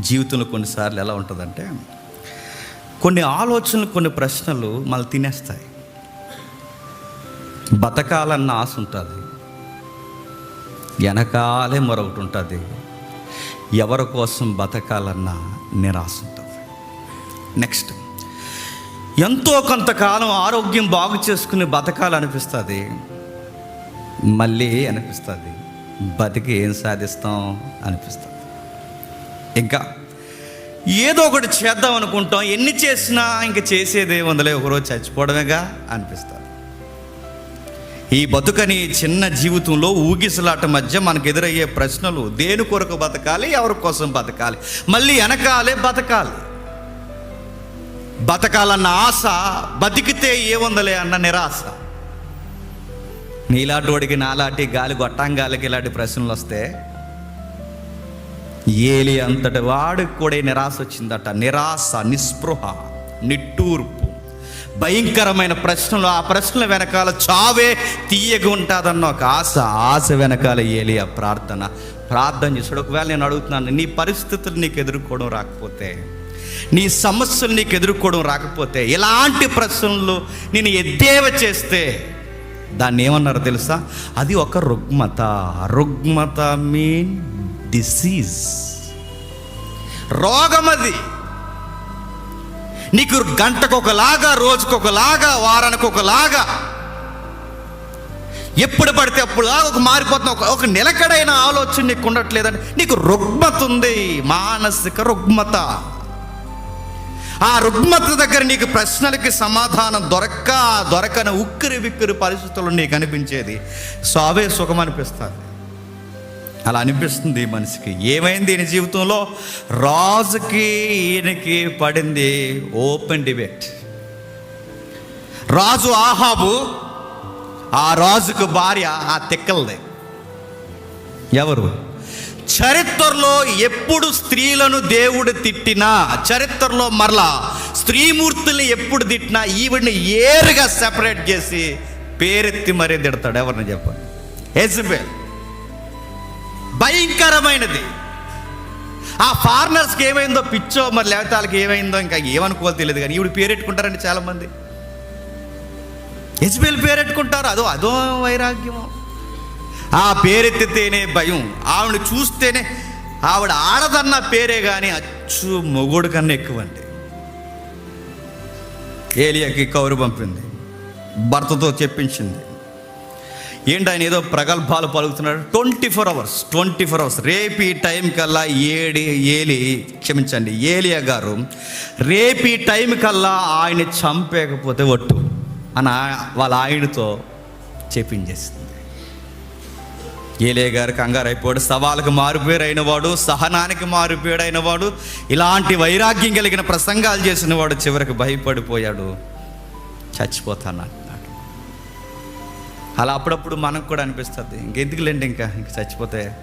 జీవితంలో కొన్నిసార్లు ఎలా ఉంటుందంటే కొన్ని ఆలోచనలు కొన్ని ప్రశ్నలు మళ్ళీ తినేస్తాయి. బతకాలన్న ఆశ ఉంటుంది. వెనకాలే మరొకటి ఉంటుంది. ఎవరి కోసం బతకాలన్న నిరాశ ఉంటుంది. నెక్స్ట్ ఎంతో కొంతకాలం ఆరోగ్యం బాగు చేసుకుని బతకాలనిపిస్తుంది. మళ్ళీ అనిపిస్తుంది. బతికి ఏం సాధిస్తాం? అనిపిస్తుంది. ఇంకా ఏదో ఒకటి చేద్దాం అనుకుంటాం. ఎన్ని చేసినా ఇంక చేసేదే ఉందలే ఒకరోజు చచ్చిపోవడమేగా అనిపిస్తుంది. ఈ బతుకని చిన్న జీవితంలో ఊగిసలాట మధ్య మనకు ఎదురయ్యే ప్రశ్నలు దేని కొరకు బతకాలి ఎవరి కోసం బతకాలి మళ్ళీ వెనకాలే బతకాలి. బతకాలన్న ఆశ బతికితే ఏముందలే అన్న నిరాశ. నీలాంటి వాడికి నాలాంటి గాలి గొట్టంగాలికి ఇలాంటి ప్రశ్నలు వస్తే ఏలి అంతటి వాడికి కూడా నిరాశ వచ్చిందట. నిరాశ నిస్పృహ నిట్టూర్పు. భయంకరమైన ప్రశ్నలు ఆ ప్రశ్నల వెనకాల చావే తీయగా ఉంటుందన్న ఒక ఆశ ఆశ వెనకాల ఏలియా ప్రార్థన. ప్రార్థన చేసాడు ఒకవేళ నేను అడుగుతున్నాను నీ పరిస్థితులు నీకు ఎదుర్కోవడం రాకపోతే నీ సమస్యలు నీకు ఎదుర్కోవడం రాకపోతే ఇలాంటి ప్రశ్నలు నేను ఎద్దేవ చేస్తే దాన్ని ఏమన్నారు తెలుసా? అది ఒక రుగ్మత. రుగ్మత మీన్ డిసీజ్ రోగం అది నీకు గంటకొకలాగా రోజుకొకలాగా వారానికి ఒకలాగా. ఎప్పుడు పడితే అప్పుడులాగా ఒక మారిపోతున్నా ఒక ఒక నిలకడైన ఆలోచన నీకు ఉండట్లేదంటే నీకు రుగ్మత ఉంది. మానసిక రుగ్మత. ఆ రుగ్మత దగ్గర నీకు ప్రశ్నలకి సమాధానం దొరక్క దొరకని ఉక్కిరి విక్కిరి పరిస్థితులు నీకు అనిపించేది. సావే సుఖం అనిపిస్తుంది. అలా అనిపిస్తుంది మనిషికి. ఏమైంది ఈయన జీవితంలో? రాజుకి ఈయనకి పడింది ఓపెన్ డిబేట్. రాజు ఆహాబు ఆ రాజుకు భార్య ఆ తిక్కలది. ఎవరు? చరిత్రలో ఎప్పుడు స్త్రీలను దేవుడు తిట్టినా చరిత్రలో మరలా స్త్రీమూర్తుల్ని ఎప్పుడు తిట్టినా ఈవిడిని ఏరుగా సెపరేట్ చేసి పేరెత్తి మరీ తిడతాడు. ఎవరిని చెప్పండి? ఎజబెల్ భయంకరమైనది. ఆ ఫారినర్స్కి ఏమైందో పిచ్చో మరి లేకపోతే వాళ్ళకి ఏమైందో ఇంకా ఏమనుకోవాలి తెలియదు కానీ ఈవిడ పేరెట్టుకుంటారండి చాలామంది. ఎజ్బేల్ పేరెట్టుకుంటారు అదో అదో వైరాగ్యము. ఆ పేరెత్తితేనే భయం ఆవిడ చూస్తేనే ఆవిడ ఆడదన్న పేరే కానీ అచ్చు మొగుడు కన్నా ఎక్కువండి. ఏలియాకి కౌరు పంపింది భర్తతో చెప్పించింది. ఏంటి ఆయన ఏదో ప్రగల్భాలు పలుకుతున్నాడు? Twenty four hours twenty four hours. రేపు ఈ టైం కల్లా ఏడి ఏలి క్షమించండి ఏలియా గారు రేపు ఈ టైం కల్లా ఆయన చంపేకపోతే ఒట్టు అని వాళ్ళ ఆయనతో చెప్పించేసింది ఏలే గారు కంగారు అయిపోయాడు సవాలకు మారుపేరైన అయినవాడు సహనానికి మారుపేరు వాడు ఇలాంటి వైరాగ్యం కలిగిన ప్రసంగాలు చేసిన వాడు చివరికి భయపడిపోయాడు. చచ్చిపోతాను అలా అప్పుడప్పుడు మనకు కూడా అనిపిస్తుంది. ఇంకెందుకులేండి ఇంకా? ఇంక చచ్చిపోతే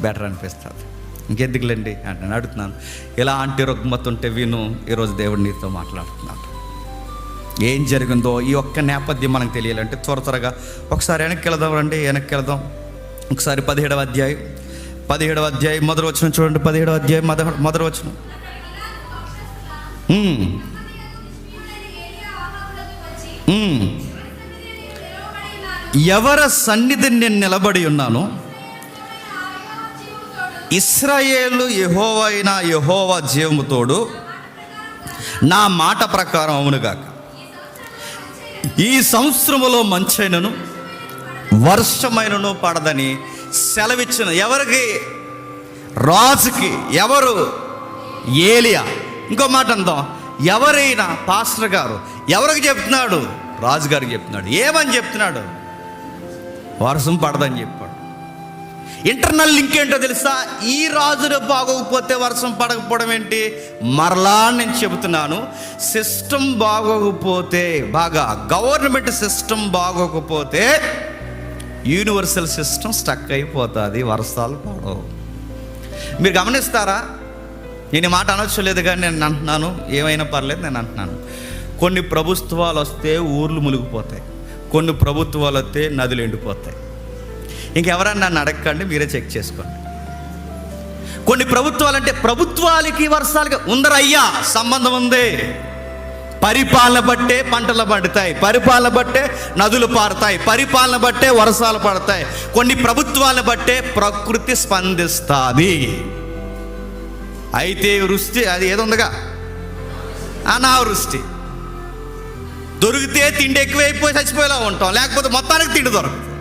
బెటర్ అనిపిస్తుంది. ఇంకెందుకులేండి? అంటే నేను అడుగుతున్నాను. ఇలాంటి రుగ్మత ఉంటే విను. ఈరోజు దేవుడు నీతో మాట్లాడుతున్నాడు. ఏం జరిగిందో ఈ ఒక్క నేపథ్యం మనకు తెలియాలంటే త్వర త్వరగా ఒకసారి వెనక్కి వెళదాం రండి. వెనక్కి వెళదాం. ఒకసారి పదిహేడవ అధ్యాయం. పదిహేడవ అధ్యాయం. మొదటి వచ్చిన చూడండి. పదిహేడవ అధ్యాయం మొదటి మొదటి వచ్చిన ఎవరి సన్నిధిని నేను నిలబడి ఉన్నానో ఇస్రాయేలు యహోవైన యహోవ జీవముతోడు నా మాట ప్రకారం అవునుగాక ఈ సంవత్సరములో మంచైనను వర్షమైనను పడదని సెలవిచ్చిన ఎవరికి? రాజుకి ఎవరు? ఏలియా. ఇంకో మాట అందాం. ఎవరైనా పాస్టర్ గారు ఎవరికి చెప్తున్నాడు? రాజుగారికి చెప్తున్నాడు. ఏమని చెప్తున్నాడు? వర్షం పడదని చెప్పాడు. ఇంటర్నల్ లింక్ ఏంటో తెలుసా? ఈ రాజును బాగోకపోతే వర్షం పడకపోవడం ఏంటి? మరలా నేను చెబుతున్నాను సిస్టమ్ బాగోకపోతే బాగా గవర్నమెంట్ సిస్టమ్ బాగోకపోతే యూనివర్సల్ సిస్టమ్ స్టక్ అయిపోతుంది వర్షాలు పడవు. మీరు గమనిస్తారా? నేను మాట అనొచ్చలేదు కానీ నేను అంటున్నాను ఏమైనా పర్లేదు నేను అంటున్నాను. కొన్ని ప్రభుత్వాలు వస్తే ఊర్లు మునిగిపోతాయి. కొన్ని ప్రభుత్వాలు వస్తే నదులు ఎండిపోతాయి. ఇంకెవరన్నా నన్ను అడగకండి మీరే చెక్ చేసుకోండి. కొన్ని ప్రభుత్వాలు అంటే ప్రభుత్వాలకి వర్షాలకి ఉందరయ్యా సంబంధం ఉంది. పరిపాలన బట్టే పంటలు పండుతాయి పరిపాలన బట్టే నదులు పారుతాయి పరిపాలన బట్టే వర్షాలు పడతాయి. కొన్ని ప్రభుత్వాలను బట్టే ప్రకృతి స్పందిస్తుంది. అయితే వృష్టి అది ఏదో ఉందిగా? అనావృష్టి. దొరికితే తిండి ఎక్కువైపోయి చచ్చిపోయేలా ఉంటాం. లేకపోతే మొత్తానికి తిండి దొరకదు.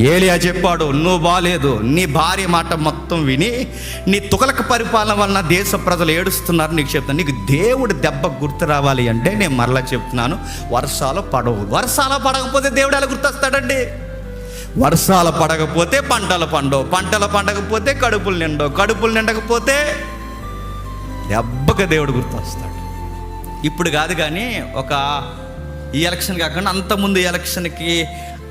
ఏలియా చెప్పాడు నువ్వు బాలేదు. నీ భార్య మాట మొత్తం విని నీ తుకలక పరిపాలన వలన దేశ ప్రజలు ఏడుస్తున్నారు. నీకు చెప్తాను నీకు దేవుడు దెబ్బ గుర్తు రావాలి అంటే నేను మరలా చెప్తున్నాను. వర్షాలు పడవు. వర్షాలు పడకపోతే దేవుడు ఎలా గుర్తొస్తాడండి? వర్షాలు పడకపోతే పంటలు పండవు. పంటలు పండకపోతే కడుపులు నిండవు. కడుపులు నిండకపోతే దెబ్బకి దేవుడు గుర్తొస్తాడు. ఇప్పుడు కాదు కానీ ఒక ఈ ఎలక్షన్ కాకుండా అంతకుముందు ఎలక్షన్కి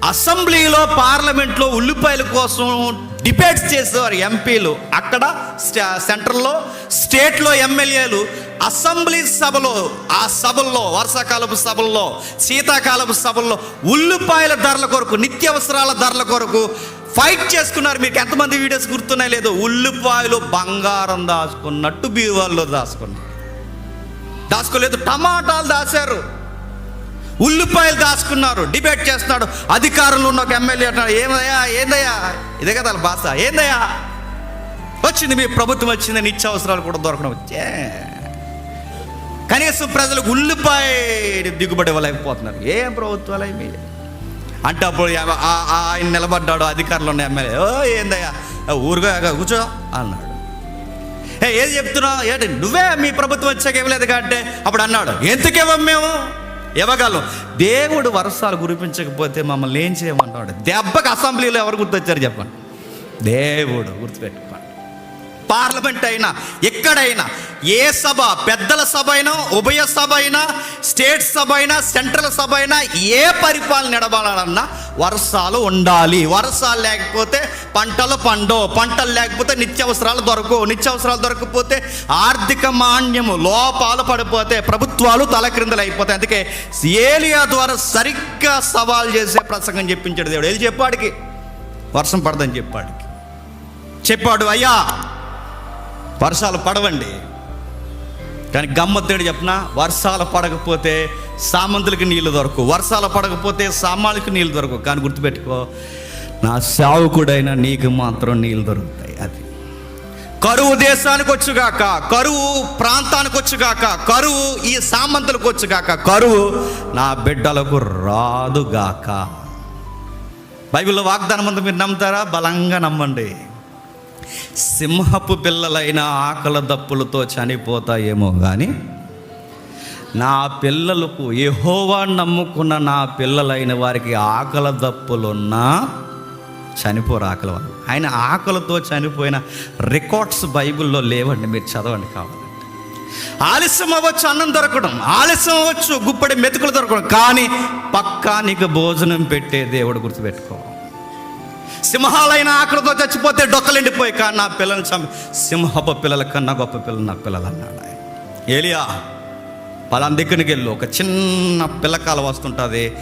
అసెంబ్లీలో పార్లమెంట్లో ఉల్లిపాయల కోసం డిబేట్స్ చేసేవారు ఎంపీలు. అక్కడ స్ట- సెంట్రల్లో స్టేట్లో ఎమ్మెల్యేలు. అసెంబ్లీ సభలో ఆ సభల్లో వర్షాకాలపు సభల్లో శీతాకాలపు సభల్లో ఉల్లిపాయల ధరల కొరకు నిత్యావసరాల ధరల కొరకు ఫైట్ చేసుకున్నారు. మీకు ఎంతమంది వీడియోస్ గుర్తున్నాయి? లేదు. ఉల్లిపాయలు బంగారం దాచుకున్నట్టు బీరువాల్లో దాచుకున్నారు. దాచుకోలేదు. టమాటాలు దాచారు. ఉల్లిపాయలు దాచుకున్నారు. డిబేట్ చేస్తున్నాడు. అధికారంలో ఉన్న ఒక ఎమ్మెల్యే అంటున్నాడు ఏమయ్యా ఏందయ్యా? ఇదే కదా వాళ్ళ భాష ఏందయ్యా? వచ్చింది మీ ప్రభుత్వం వచ్చింది నిత్యావసరాలు కూడా దొరకడం. వచ్చే కనీసం ప్రజలకు ఉల్లిపాయ దిగుబడి ఇవ్వలేకపోతున్నారు ఏం ప్రభుత్వాలు అవి అంటే అప్పుడు ఆయన నిలబడ్డాడు అధికారులు ఉన్న ఎమ్మెల్యే. ఓ ఏందయ్యా? ఊరుగా కూర్చో అన్నాడు. ఏ ఏది చెప్తున్నావు? ఏంటి? నువ్వే మీ ప్రభుత్వం వచ్చాక ఇవ్వలేదు కాబట్టి. అప్పుడు అన్నాడు ఎందుకు ఇవ్వం మేము? ఇవ్వగలం. దేవుడు వర్షాలు గురిపించకపోతే మమ్మల్ని ఏం చేయమంటాడు? దెబ్బకి అసెంబ్లీలో ఎవరు గుర్తొచ్చారు చెప్పండి? దేవుడు గుర్తుపెట్టుకోండి. పార్లమెంట్ అయినా ఎక్కడైనా ఏ సభ పెద్దల సభ అయినా ఉభయ సభ అయినా స్టేట్ సభ అయినా సెంట్రల్ సభ అయినా ఏ పరిపాలన నడవాలన్నా వర్షాలు ఉండాలి. వర్షాలు లేకపోతే పంటలు పండో పంటలు లేకపోతే నిత్యావసరాలు దొరకవు. నిత్యావసరాలు దొరకకపోతే ఆర్థిక మాన్యము లోపాలు పడిపోతే ప్రభుత్వాలు తలక్రిందలు అయిపోతాయి. అందుకే ఏలియా ద్వారా సరిగ్గా సవాల్ చేసే ప్రసంగం చెప్పించాడు దేవుడు. ఏది చెప్పాడికి? వర్షం పడదని చెప్పాడికి. చెప్పాడు అయ్యా వర్షాలు పడవండి. కానీ గమ్మత్తేడు చెప్పిన వర్షాలు పడకపోతే సామంతులకి నీళ్ళు దొరకవు. వర్షాలు పడకపోతే సామాన్యులకి నీళ్ళు దొరకవు. కానీ గుర్తుపెట్టుకో నా సేవకుడైన నీకు మాత్రం నీళ్ళు దొరుకుతాయి. అది. కరువు దేశానికి వచ్చుగాక కరువు ప్రాంతానికి వచ్చుగాక కరువు ఈ సామంతులకు వచ్చుగాక కరువు నా బిడ్డలకు రాదుగాక. బైబిల్లో వాగ్దానం ఉంది మీరు నమ్ముతారా? బలంగా నమ్మండి. సింహపు పిల్లలైన ఆకల దప్పులతో చనిపోతాయేమో కానీ నా పిల్లలకు యెహోవా నమ్ముకున్న నా పిల్లలైన వారికి ఆకల దప్పులున్నా చనిపోరు ఆకలి వాళ్ళు. ఆయన ఆకలితో చనిపోయిన రికార్డ్స్ బైబిల్లో లేవండి మీరు చదవండి కావాలంటే. ఆలస్యం అవ్వచ్చు అన్నం దొరకడం ఆలస్యం అవ్వచ్చు గుప్పడి మెతుకులు దొరకడం కానీ పక్కా నీకు భోజనం పెట్టే దేవుడు గుర్తుపెట్టుకో సింహాలైన ఆకలితో చచ్చిపోతే డొక్కలిండిపోయి కానీ నా పిల్లల్ని చంపి. సింహపు పిల్లల కన్నా గొప్ప పిల్లలు నా పిల్లలు అన్నాడు ఆయన. ఏలియా పలాన దగ్గరికి వెళ్ళు. ఒక చిన్న పిల్లకాల వస్తుంటుంది.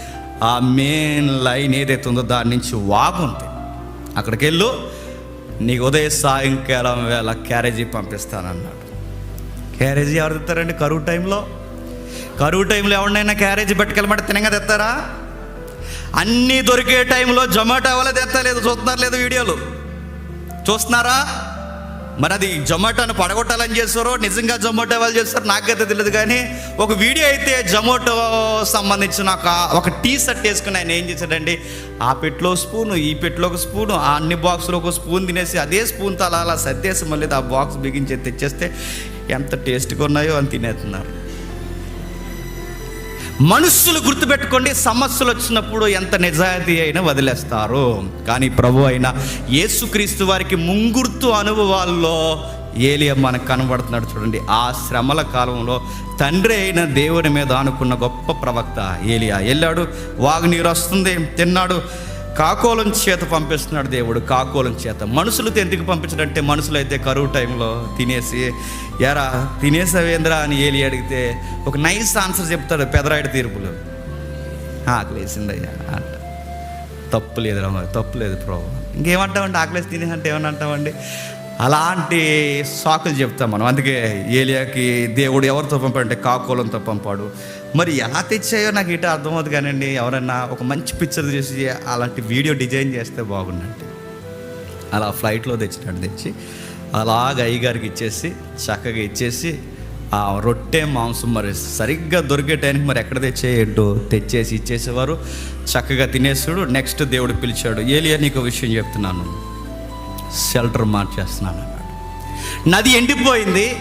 ఆ మెయిన్ లైన్ ఏదైతే ఉందో దాని నుంచి వాగుంది అక్కడికి వెళ్ళు. నీకు ఉదయం సాయంకాలం వేళ క్యారేజీ పంపిస్తానన్నాడు. క్యారేజీ ఎవరు తెస్తారండి? కరువు టైంలో? కరువు టైంలో ఎవరినైనా క్యారేజీ పట్టుకెళ్ళమంటే తినగా తెస్తారా? అన్నీ దొరికే టైంలో జొమాటో ఎవరో తెత్తలేదు చూస్తున్నారు లేదు వీడియోలు? చూస్తున్నారా? మరి అది జొమాటోని పడగొట్టాలని చేస్తారో నిజంగా జొమాటో వాళ్ళు చేస్తారో నాకైతే తెలియదు కానీ ఒక వీడియో అయితే జొమాటో సంబంధించిన ఒక ఒక టీ షర్ట్ వేసుకుని ఆయన ఏం చేశాడండి? ఆ పెట్లో స్పూను ఈ పెట్లో ఒక స్పూను ఆ అన్ని బాక్స్లో ఒక స్పూన్ తినేసి అదే స్పూన్తో అలా అలా సర్దేసి మళ్ళీ ఆ బాక్స్ బిగించి తెచ్చేస్తే ఎంత టేస్ట్గా ఉన్నాయో అని తినేస్తున్నారు. మనుషులు గుర్తుపెట్టుకోండి సమస్యలు వచ్చినప్పుడు ఎంత నిజాయితీ అయినా వదిలేస్తారు. కానీ ప్రభు అయిన యేసుక్రీస్తు వారికి ముంగుర్తు అనుభవాల్లో ఏలియా మనకు కనబడుతున్నాడు చూడండి. ఆ శ్రమల కాలంలో తండ్రి అయిన దేవుని మీద ఆనుకున్న గొప్ప ప్రవక్త ఏలియా. వెళ్ళాడు వాగు నీరు వస్తుంది తిన్నాడు. కాకోలం చేత పంపిస్తున్నాడు దేవుడు కాకోలం చేత. మనుషులతో ఎందుకు పంపించడంటే మనుషులు అయితే కరువు టైంలో తినేసి ఎరా తినేసావేంద్రా అని ఏలి అడిగితే ఒక నైస్ ఆన్సర్ చెప్తాడు పెదరాయుడు తీర్పులు. ఆకలేసిందయ్యా అంట. తప్పు లేదురా మరి తప్పు లేదు ప్రభు. ఇంకేమంటామండి ఆకలేసి తినేసి అంటే ఏమన్నా అంటామండి అలాంటి సాకులు చెప్తాం మనం. అందుకే ఏలియాకి దేవుడు ఎవరితో పంపాడంటే కాకోలంతో పంపాడు. మరి ఎలా తెచ్చాయో నాకు ఇటు అర్థమవుతుంది కానండి. ఎవరన్నా ఒక మంచి పిక్చర్ చేసి అలాంటి వీడియో డిజైన్ చేస్తే బాగుండండి. అలా ఫ్లైట్లో తెచ్చినట్టు తెచ్చి అలాగ అయ్యగారికి ఇచ్చేసి చక్కగా ఇచ్చేసి ఆ రొట్టె మాంసం మరి సరిగ్గా దొరికే టైంకి మరి ఎక్కడ తెచ్చేయంటో తెచ్చేసి ఇచ్చేసేవారు. చక్కగా తినేసాడు నెక్స్ట్ దేవుడు పిలిచాడు. ఏలియా నీకు ఒక విషయం చెప్తున్నాను. షెల్టర్ మార్చేస్తున్నాను అన్నాడు. నది ఎండిపోయింది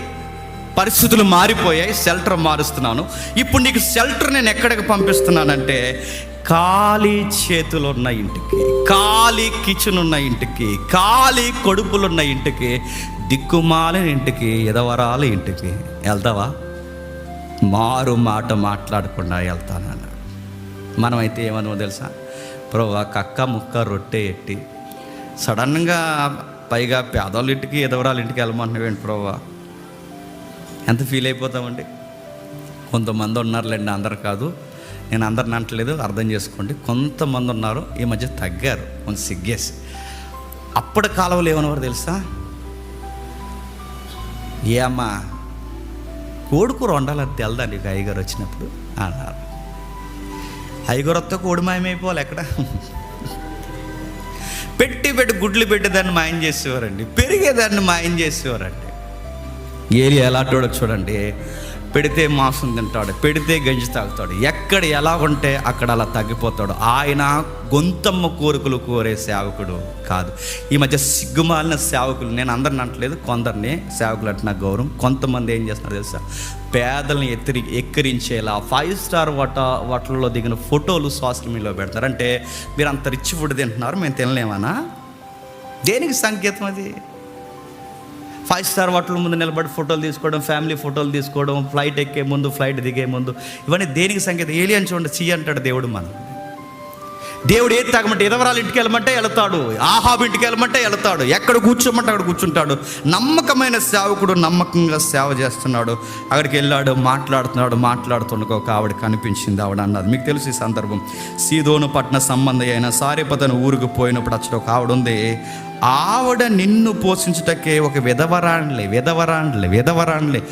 పరిస్థితులు మారిపోయాయి షెల్టర్ మారుస్తున్నాను. ఇప్పుడు నీకు షెల్టర్ నేను ఎక్కడికి పంపిస్తున్నానంటే ఖాళీ చేతులు ఉన్న ఇంటికి ఖాళీ కిచెన్ ఉన్న ఇంటికి ఖాళీ కొడుపులున్న ఇంటికి దిక్కుమాలిన ఇంటికి ఎదవరాల ఇంటికి వెళ్తావా? మారు మాట మాట్లాడకుండా వెళ్తానన్నాడు మనమైతే ఏమన్నా తెలుసా? ప్రభు కక్క ముక్క రొట్టె ఎట్టి సడన్గా పైగా పేదవాళ్ళ ఇంటికి ఎదవరాల ఇంటికి వెళ్ళమంటున్నావేంటి ప్రభు? ఎంత ఫీల్ అయిపోతామండి? కొంతమంది ఉన్నారులేండి అందరు కాదు. నేను అందరిని అంటలేదు అర్థం చేసుకోండి. కొంతమంది ఉన్నారు ఈ మధ్య తగ్గారు కొంచెం సిగ్గేసి. అప్పటి కాలంలో ఏమన్నవారు తెలుసా? ఏమ్మా కోడుకూర వండాలని తెలదా నీకు అయ్యగారు వచ్చినప్పుడు? అన్నారు. అయ్యగారు వస్తే కోడి మాయమైపోవాలి ఎక్కడ? పెట్టి పెట్టి గుడ్లు పెట్టి దాన్ని మాయం చేసేవారండి పెరిగేదాన్ని మాయం చేసేవారండి. ఏలి ఎలాంటి చూడండి. పెడితే మాంసం తింటాడు పెడితే గంజి తాగుతాడు ఎక్కడ ఎలా ఉంటే అక్కడ అలా తగ్గిపోతాడు. ఆయన గొంతమ్మ కోరికలు కోరే సేవకుడు కాదు. ఈ మధ్య సిగ్గుమాలిన సేవకులు నేను అందరిని అంటలేదు కొందరిని సేవకులు అంటున్న గౌరవం. కొంతమంది ఏం చేస్తున్నారు తెలుసా? పేదల్ని ఎత్తిరి ఎక్కిరించేలా ఫైవ్ స్టార్ వాట వాటల్లో దిగిన ఫోటోలు సోషల్ మీడియాలో పెడతారు. అంటే మీరు అంత రిచ్ ఫుడ్ తింటున్నారు మేము తినలేమనా? దేనికి సంకేతం అది? ఫైవ్ స్టార్ హోటల్ ముందు నిలబడి ఫోటోలు తీసుకోవడం ఫ్యామిలీ ఫోటోలు తీసుకోవడం ఫ్లైట్ ఎక్కే ముందు ఫ్లైట్ దిగే ముందు ఇవన్నీ దేనికి సంకేతం? ఏలియన్ చూడండి చెయ్యి అంటాడు దేవుడు మనం. దేవుడు ఏది తాగమంటే ఎదవరాలు ఇంటికి వెళ్ళమంటే వెళతాడు ఆహాబ్ ఇంటికి వెళ్ళమంటే వెళతాడు ఎక్కడ కూర్చోమంటే అక్కడ కూర్చుంటాడు. నమ్మకమైన సేవకుడు నమ్మకంగా సేవ చేస్తున్నాడు. అక్కడికి వెళ్ళాడు మాట్లాడుతున్నాడు మాట్లాడుతుండగా ఒక ఆవిడ కనిపించింది ఆవిడ అన్నది. మీకు తెలుసు ఈ సందర్భం. సీదోను పట్న సంబంధి అయిన సారేపతను ఊరికి పోయినప్పుడు అక్కడ ఒక ఆవిడ ఉంది. ఆవిడ నిన్ను పోషించుటకే ఒక విధవరాండ్లే విధవరాండ్లే విధవరాండ్లే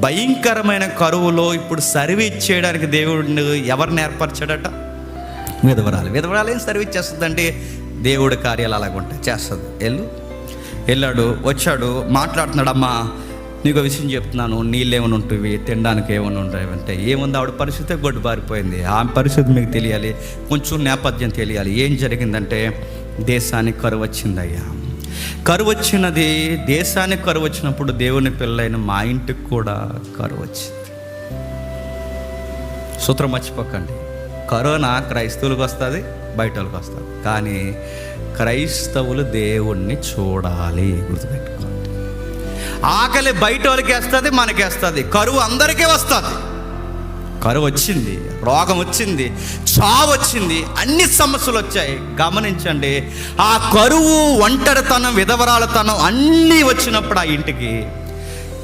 భయంకరమైన కరువులో ఇప్పుడు సర్వీస్ చేయడానికి దేవుడిని ఎవరిని ఏర్పరచాడట? విధవరాలు. విధవరాలు ఏం సర్వీస్ చేస్తుందంటే దేవుడి కార్యాలు అలాగ ఉంటాయి. చేస్తుంది. వెళ్ళు. వెళ్ళాడు వచ్చాడు మాట్లాడుతున్నాడమ్మా. నీకు విషయం చెప్తున్నాను. నీళ్ళు ఏమైనా ఉంటుంది తినడానికి ఏమైనా ఉంటాయి అంటే ఏముంది? ఆవిడ పరిస్థితి గొడ్డు పారిపోయింది ఆ పరిస్థితి మీకు తెలియాలి. కొంచెం నేపథ్యం తెలియాలి. ఏం జరిగిందంటే దేశానికి కరువు వచ్చిందయ్యా కరువు వచ్చినది దేశానికి కరువు వచ్చినప్పుడు దేవుని పిల్లైన మా ఇంటికి కూడా కరువు వచ్చింది సూత్రం మర్చిపోకండి. కరోనా క్రైస్తవులకు వస్తుంది బయట వాళ్ళకి వస్తుంది. కానీ క్రైస్తవులు దేవుణ్ణి చూడాలి గుర్తుపెట్టుకోండి. ఆకలి బయట వాళ్ళకి వేస్తుంది. మనకేస్తుంది కరువు అందరికీ వస్తుంది. కరువు వచ్చింది రోగం వచ్చింది చావు వచ్చింది అన్ని సమస్యలు వచ్చాయి గమనించండి ఆ కరువు ఒంటరితనం విధవరాలతనం అన్నీ వచ్చినప్పుడు ఆ ఇంటికి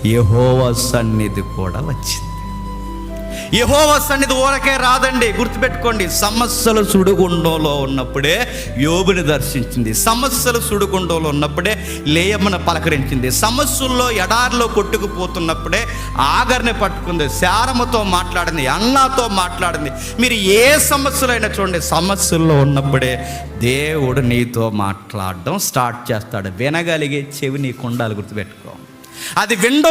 యహోవ సన్నిధి కూడా వచ్చింది. యహోవ సన్నిధి ఊరకే రాదండి. గుర్తుపెట్టుకోండి సమస్యలు సుడుగుండంలో ఉన్నప్పుడే యోబుని దర్శించింది. సమస్యలు సుడుగుండంలో ఉన్నప్పుడే లేయమ్మను పలకరించింది. సమస్యల్లో ఎడారిలో కొట్టుకుపోతున్నప్పుడే ఆగర్ని పట్టుకుంది. శారముతో మాట్లాడింది అన్నాతో మాట్లాడింది. మీరు ఏ సమస్యలైనా చూడండి సమస్యల్లో ఉన్నప్పుడే దేవుడు నీతో మాట్లాడడం స్టార్ట్ చేస్తాడు. వినగలిగే చెవి నీకు ఉండాలి గుర్తుపెట్టుకో. అది విండో